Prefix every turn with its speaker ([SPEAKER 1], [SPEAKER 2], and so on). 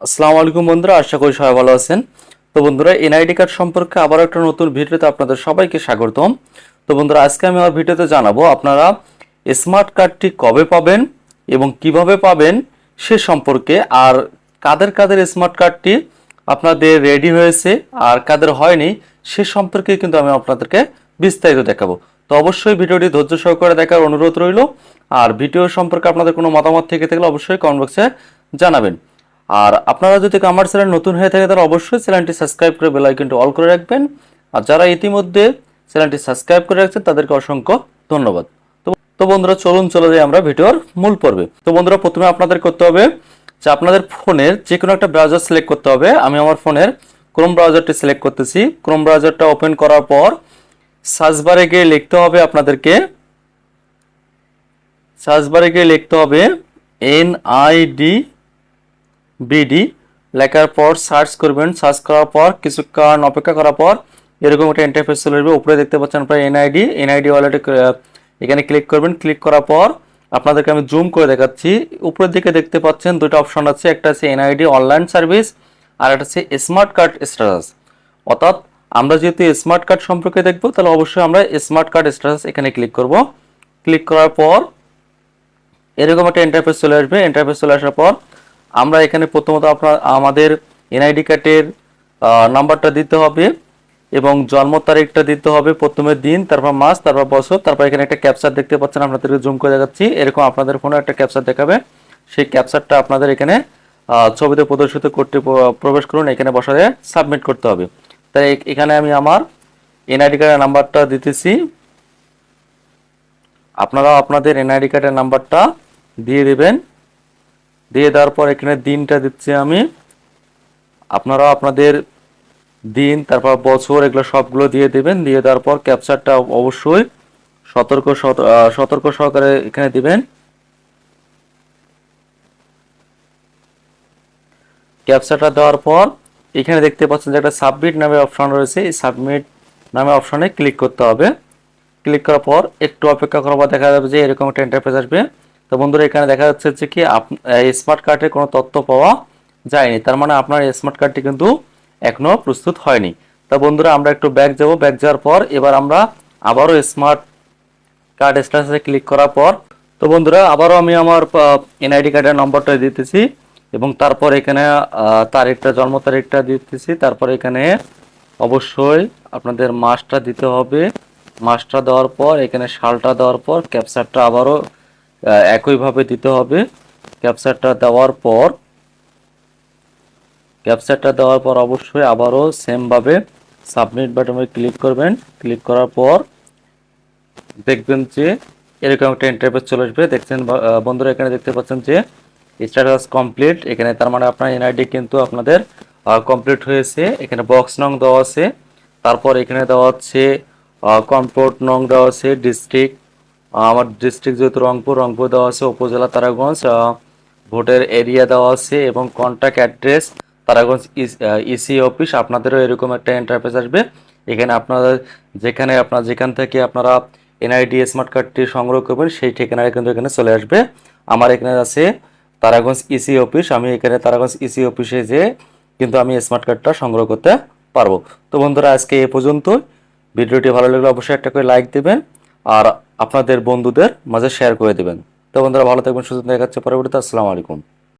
[SPEAKER 1] আসসালামু আলাইকুম বন্ধুরা, আশা করি সবাই ভালো আছেন। তো বন্ধুরা, এনআইডি কার্ড সম্পর্কে আবার একটা নতুন ভিডিওতে আপনাদের সবাইকে স্বাগতম। তো বন্ধুরা, আজকে আমি আমার ভিডিওতে জানাব আপনারা স্মার্ট কার্ডটি কবে পাবেন এবং কীভাবে পাবেন সে সম্পর্কে, আর কাদের কাদের স্মার্ট কার্ডটি আপনাদের রেডি হয়েছে আর কাদের হয়নি সে সম্পর্কে কিন্তু আমি আপনাদেরকে বিস্তারিত দেখাবো। তো অবশ্যই ভিডিওটি ধৈর্য সহকারে দেখার অনুরোধ রইল, আর ভিডিও সম্পর্কে আপনাদের কোনো মতামত থেকে থাকলে অবশ্যই কমেন্ট বক্সে জানাবেন। আর আপনারা যদি আমার চ্যানেল নতুন হয়ে থাকে, তাহলে অবশ্যই চ্যানেলটি সাবস্ক্রাইব করে বেল আইকনটি অল করে রাখবেন। আর যারা ইতিমধ্যে চ্যানেলটি সাবস্ক্রাইব করে রাখছেন, তাদেরকে অসংখ্য ধন্যবাদ। তো তো বন্ধুরা, চলুন, চলে যাই আমরা ভিডিওর মূল পর্বে। তো বন্ধুরা, প্রথমে আপনাদের করতে হবে যে আপনাদের ফোনের যে কোনো একটা ব্রাউজার সিলেক্ট করতে হবে। আমি আমার ফোনের ক্রোম ব্রাউজারটি সিলেক্ট করতেছি। ক্রোম ব্রাউজারটা ওপেন করার পর সার্চ বারে গিয়ে লিখতে হবে আপনাদেরকে। সার্চ বারে গিয়ে লিখতে হবে এন আই ডি বিডি লেখার পর সার্চ করবেন সার্চ করার পর কিছুক্ষণ অপেক্ষা করার পর এরকম একটা ইন্টারফেস চলে আসবে। উপরে দেখতে পাচ্ছেন আপনার এনআইডি এনআইডি ওয়ালেটে এখানে ক্লিক করবেন। ক্লিক করার পর আপনাদেরকে আমি জুম করে দেখাচ্ছি। উপরের দিকে দেখতে পাচ্ছেন দুটো অপশন আছে। একটা আছে এনআইডি অনলাইন সার্ভিস আর একটা আছে স্মার্ট কার্ড স্ট্যাটাস অর্থাৎ আমরা যেহেতু স্মার্ট কার্ড সম্পর্কে দেখব, তাহলে অবশ্যই আমরা স্মার্ট কার্ড স্ট্যাটাস এখানে ক্লিক করব। ক্লিক করার পর এরকম একটা ইন্টারফেস চলে আসবে। ইন্টারফেস চলে আসার পর আমরা এখানে প্রথমত আপনার আমাদের এনআইডি কার্ডের নাম্বারটা দিতে হবে এবং জন্ম তারিখটা দিতে হবে প্রথমে দিন, তারপর মাস, তারপর বছর, তারপর এখানে একটা ক্যাপচার দেখতে পাচ্ছেন, আপনাদেরকে জুম করে দেখাচ্ছি। এরকম আপনাদের ফোনে একটা ক্যাপচার দেখাবে। সেই ক্যাপচারটা আপনাদের এখানে ছবিতে প্রদর্শিত করতে প্রবেশ করুন, এখানে বসাতে সাবমিট করতে হবে। তাই এখানে আমি আমার এনআইডি কার্ডের নাম্বারটা দিতেছি। আপনারা আপনাদের এনআইডি কার্ডের নাম্বারটা দিয়ে দেবেন। দিয়ে দেওয়ার পর এখানে দিনটা দিচ্ছি আমি। আপনারা আপনাদের দিন, তারপর বছর, এগুলো সবগুলো দিয়ে দেবেন। দিয়ে দেওয়ার পর ক্যাপচারটা অবশ্যই সতর্ক সতর্ক সহকারে এখানে দিবেন। ক্যাপচারটা দেওয়ার পর এখানে দেখতে পাচ্ছেন যে একটা সাবমিট নামে অপশন রয়েছে। এই সাবমিট নামে অপশনে ক্লিক করতে হবে। ক্লিক করার পর একটু অপেক্ষা করার পর দেখা যাবে যে এরকম একটা ইন্টারফেস আসবে। তো বন্ধুরা, এখানে দেখা যাচ্ছে যে কি স্মার্ট কার্ডের কোনো তথ্য পাওয়া যায়নি। তার মানে আপনার স্মার্ট কার্ডটি কিন্তু এখনও প্রস্তুত হয়নি। তা বন্ধুরা, আমরা একটু ব্যাক যাব। ব্যাক যাওয়ার পর এবার আমরা আবারও স্মার্ট কার্ড স্ট্যাটাসে ক্লিক করার পর, তো বন্ধুরা, আবারও আমি আমার এনআইডি কার্ডের নম্বরটা দিতেছি এবং তারপর এখানে তারিখটা, জন্ম তারিখটা দিতেছি। তারপর এখানে অবশ্যই আপনাদের মাসটা দিতে হবে। মাসটা দেওয়ার পর, এখানে সালটা দেওয়ার পর ক্যাপচারটা আবারও একইভাবে দিতে হবে। ক্যাপচারটা দেওয়ার পর ক্যাপচারটা দেওয়ার পর অবশ্যই আবারও সেমভাবে সাবমিট বাটনে ক্লিক করবেন। ক্লিক করার পর দেখবেন যে এরকম একটা ইন্টারফেস চলে আসবে। দেখছেন বন্ধুরা এখানে দেখতে পাচ্ছেন যে স্ট্যাটাস কমপ্লিট এখানে তার মানে আপনার এনআইডি কিন্তু আপনাদের কমপ্লিট হয়েছে। এখানে বক্স নং দেওয়া আছে। তারপর এখানে দেওয়া হচ্ছে কমপোর্ট নং দেওয়া আছে ডিস্ট্রিক্ট আমার ডিস্ট্রিক্ট যেহেতু রংপুর রংপুর দেওয়া আছে উপজেলা তারাগঞ্জ ভোটের এরিয়া দেওয়া আছে এবং contact address Taraganj EC office আপনাদেরও এরকম একটা ইন্টারফেস আসবে। এখানে আপনাদের যেখানে আপনার, যেখান থেকে আপনারা এনআইডি স্মার্ট কার্ডটি সংগ্রহ করবেন, সেই ঠিকানায় কিন্তু এখানে চলে আসবে। আমার এখানে আছে তারাগঞ্জ ইসি অফিস আমি এখানে তারাগঞ্জ ইসি অফিসে যে কিন্তু আমি স্মার্ট কার্ডটা সংগ্রহ করতে পারব। তো বন্ধুরা, আজকে এ পর্যন্ত ভিডিওটি ভালো লাগলে অবশ্যই একটা করে লাইক দেবেন। আর আপনাদের বন্ধুদের মাঝে শেয়ার করে দেবেন। তো বন্ধুরা, ভালো থাকবেন, সুস্থ দেখাচ্ছে পরবর্তীতে। আসসালামু আলাইকুম।